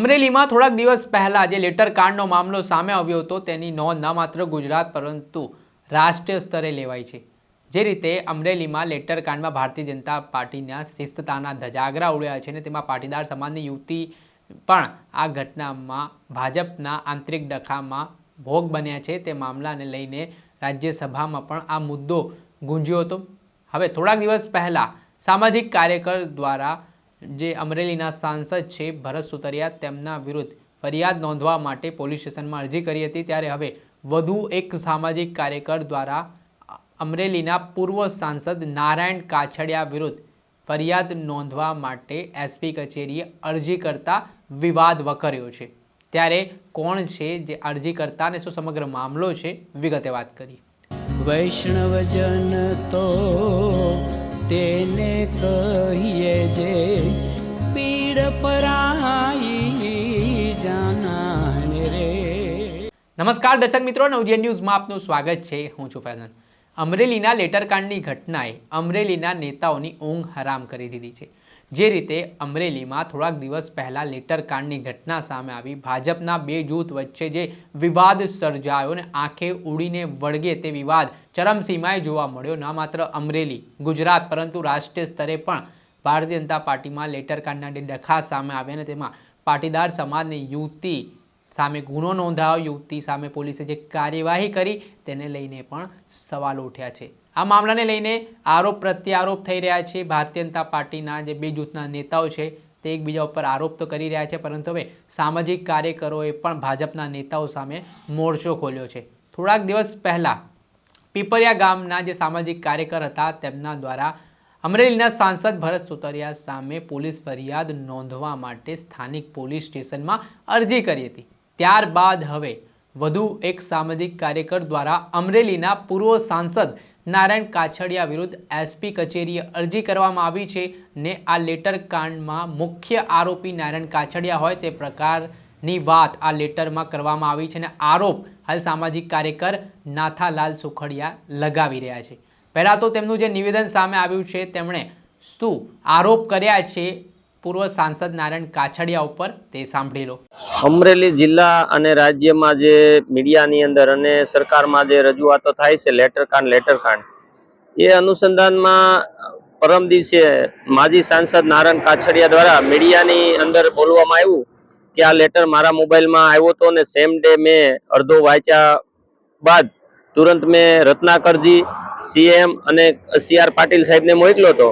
અમરેલીમાં થોડાક દિવસ પહેલા જે લેટર કાંડનો મામલો સામે આવ્યો હતો, તેની નોંધ ન માત્ર ગુજરાત પરંતુ રાષ્ટ્રીય સ્તરે લેવાય છે. જે રીતે અમરેલીમાં લેટર કાંડમાં ભારતીય જનતા પાર્ટીના શિસ્તતાના ધજાગરા ઉડ્યા છે અને તેમાં પાટીદાર સમાજની યુવતી પણ આ ઘટનામાં ભાજપના આંતરિક ડખામાં ભોગ બન્યા છે. તે મામલાને લઈને રાજ્યસભામાં પણ આ મુદ્દો ગુંજ્યો હતો. હવે થોડાક દિવસ પહેલાં સામાજિક કાર્યકર દ્વારા જે અમરેલીના સાંસદ છે ભરત સુતરિયા, તેમના વિરુદ્ધ ફરિયાદ નોંધવા માટે પોલીસ સ્ટેશનમાં અરજી કરી હતી. ત્યારે હવે વધુ એક સામાજિક કાર્યકર દ્વારા અમરેલીના પૂર્વ સાંસદ નારાયણ કાછડિયા વિરુદ્ધ ફરિયાદ નોંધવા માટે એસપી કચેરીએ અરજી કરતા વિવાદ વકર્યો છે. ત્યારે કોણ છે જે અરજી કરતા અને શું સમગ્ર મામલો છે વિગતે વાત કરીએ. વૈષ્ણવજન તો તેને કહીએ જે પીડ પરાઈ જાનાને રે. નમસ્કાર દર્શક મિત્રો, નવજીવન ન્યૂઝમાં આપનું સ્વાગત છે. હું છું ફેઝન. અમરેલીના લેટરકાંડની ઘટનાએ અમરેલીના નેતાઓની ઊંઘ હરામ કરી દીધી છે. જે રીતે અમરેલીમાં થોડાક દિવસ પહેલા લેટરકાંડની ઘટના સામે આવી. ભાજપના બે જૂથ વચ્ચે જે વિવાદ સર્જાયો ને આંખે ઉડીને વળગે તે વિવાદ ચરમસીમાએ જોવા મળ્યો. ન માત્ર અમરેલી, ગુજરાત, પરંતુ રાષ્ટ્રીય સ્તરે પણ ભારતીય જનતા પાર્ટીમાં લેટરકાંડના જે ડખા સામે આવ્યા અને તેમાં પાટીદાર સમાજની યુવતી સામે, ગુનો નોંધાયો, યુવતી સામે પોલીસે જે કાર્યવાહી કરી તેને લઈને પણ સવાલો ઉઠ્યા છે. આ મામલાને લઈને આરોપ પ્રત્યારોપ થઈ રહ્યા છે. ભારતીય જનતા પાર્ટીના જે બે જૂથના નેતાઓ છે, તે એકબીજા ઉપર આરોપ તો કરી રહ્યા છે, પરંતુ હવે સામાજિક કાર્યકરોએ પણ ભાજપના નેતાઓ સામે મોરચો ખોલ્યો છે. થોડાક દિવસ પહેલાં પીપરિયા ગામના જે સામાજિક કાર્યકર હતા, તેમના દ્વારા અમરેલીના સાંસદ ભરત સુતરિયા સામે પોલીસ ફરિયાદ નોંધવા માટે સ્થાનિક પોલીસ સ્ટેશનમાં અરજી કરી હતી. ત્યારબાદ હવે વધુ એક સામાજિક કાર્યકર દ્વારા અમરેલીના પૂર્વ સાંસદ નારાયણ કાછડિયા વિરુદ્ધ એસપી કચેરીએ અરજી કરવામાં આવી છે ને આ લેટર કાંડમાં મુખ્ય આરોપી નારાયણ કાછડિયા હોય તે પ્રકારની વાત આ લેટરમાં કરવામાં આવી છે અને આરોપ હાલ સામાજિક કાર્યકર નાથાલાલ સુખડિયા લગાવી રહ્યા છે. પહેલાં તો તેમનું જે નિવેદન સામે આવ્યું છે, તેમણે શું આરોપ કર્યા છે પૂર્વ સાંસદ નારાયણ કાછડિયા ઉપર તે સાંભળી લો અમરેલી જિલ્લા અને રાજ્યમાં જે મીડિયાની અંદર અને સરકારમાં જે રજૂઆતો થાય છે લેટરકાંડ લેટરકાંડ એ અનુસંધાનમાં પરમ દિવસે માજી સાંસદ નારાયણ કાછડિયા દ્વારા મીડિયાની અંદર બોલવામાં આવ્યું કે આ લેટર મારા મોબાઈલમાં આવ્યો હતો અને સેમ ડે મેં અડધો વાંચ્યા બાદ તુરંત મેં રત્નાકરજી સીએમ અને સી આર પાટીલ સાહેબને મોકલ્યો હતો.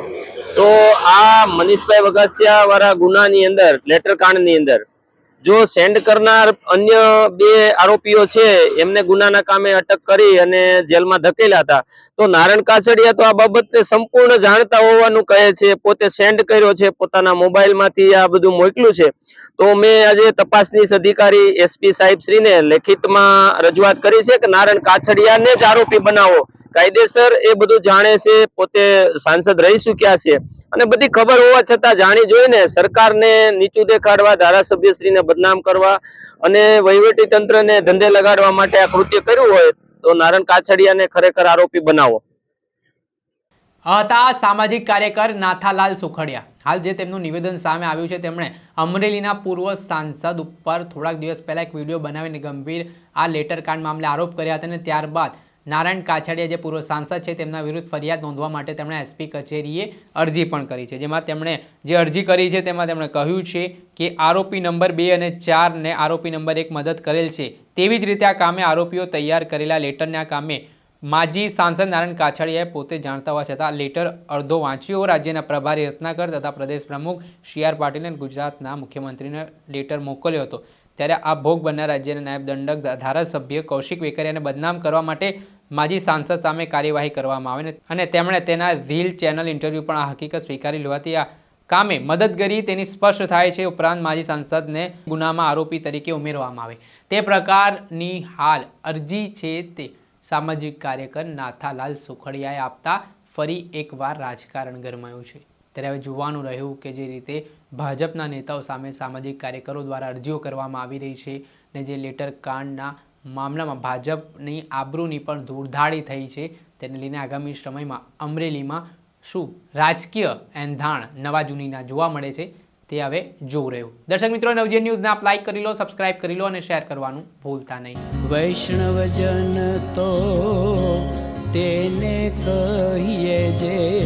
તો આ મનીષભાઈ વગાસિયા વાળા ગુનાની અંદર, લેટર કાંડની અંદર, જો સેન્ડ કરનાર અન્ય બે આરોપીઓ છે, એમને ગુનાના કામે અટક કરી અને જેલમાં ધકેલા હતા, તો નારાયણ કાછડિયા તો આ બાબતે સંપૂર્ણ જાણતા હોવાનું કહે છે, પોતે સેન્ડ કર્યો છે, પોતાના મોબાઈલમાંથી આ બધું મોકલ્યું છે. તો મેં આજે તપાસનીશ અધિકારી એસપી સાહેબ શ્રીને લેખિતમાં રજૂઆત કરી છે કે નારાયણ કાછડિયાને જ આરોપી બનાવો. કાયદેસર એ બધું જાણે છે, પોતે સાંસદ રહી ચૂક્યા છે. અને બધી ખબર હોવા છતાં જાણી જોઈને સરકારને નીચું દેખાડવા, ધારાસભ્યશ્રીને બદનામ કરવા અને વહીવટી તંત્રને ધંધે લગાડવા માટે આ કૃત્ય કર્યું હોય તો નારણ કાછડિયાને ખરેખર આરોપી બનાવો. હતા સામાજિક કાર્યકર નાથાલાલ સુખડિયા. હાલ જે તેમનું નિવેદન સામે આવ્યું છે, તેમણે અમરેલીના પૂર્વ સાંસદ ઉપર થોડાક દિવસ પહેલા એક વીડિયો બનાવીને ગંભીર આ લેટર કાંડ મામલે આરોપ કર્યા હતા અને ત્યારબાદ નારાયણ કાછડિયા જે પૂર્વ સાંસદ છે, તેમના વિરુદ્ધ ફરિયાદ નોંધવા માટે તેમણે એસપી કચેરીએ અરજી પણ કરી છે. જેમાં તેમણે જે અરજી કરી છે, તેમાં તેમણે કહ્યું છે કે આરોપી નંબર બે અને ચારને આરોપી નંબર એક મદદ કરેલ છે. તેવી જ રીતે આ કામે આરોપીઓ તૈયાર કરેલા લેટરના કામે માજી સાંસદ નારાયણ કાછડિયાએ પોતે જાણતા હોવા છતાં લેટર અડધો વાંચ્યો. રાજ્યના પ્રભારી રત્નાકર તથા પ્રદેશ પ્રમુખ સી આર પાટીલે ગુજરાતના મુખ્યમંત્રીને લેટર મોકલ્યો હતો. ત્યારે આ ભોગ બનનાર રાજ્યના નાયબ દંડક ધારાસભ્ય કૌશિક વેકરિયાને બદનામ કરવા માટે માજી સાંસદ સામે કાર્યવાહી કરવામાં આવે અને તેમણે તેના રીલ ચેનલ ઇન્ટરવ્યૂ પણ આ હકીકત સ્વીકારી લેવાથી આ કામે મદદ કરી તેની સ્પષ્ટ થાય છે ઉપરાંત માજી સાંસદને ગુનામાં આરોપી તરીકે ઉમેરવામાં આવે. તે પ્રકારની હાલ અરજી છે તે સામાજિક કાર્યકર નાથાલાલ સુખડિયાએ આપતા ફરી એકવાર રાજકારણ ગરમાયું છે. ત્યારે હવે જોવાનું રહ્યું કે જે રીતે ભાજપના નેતાઓ સામે સામાજિક કાર્યકરો દ્વારા અરજીઓ કરવામાં આવી રહી છે ને જે લેટર કાંડના મામલામાં ભાજપની આબરૂની પણ ધૂળધાડી થઈ છે. તેને લઈને આગામી સમયમાં અમરેલીમાં શું રાજકીય એંધાણ નવા જૂનીના જોવા મળે છે તે હવે જોવું રહ્યું. દર્શક મિત્રો, નવજીવન ન્યૂઝને આપ લાઈક કરી લો સબસ્ક્રાઇબ કરી લો અને શેર કરવાનું ભૂલતા નહીં. વૈષ્ણવજન તો તેને કહીએ જે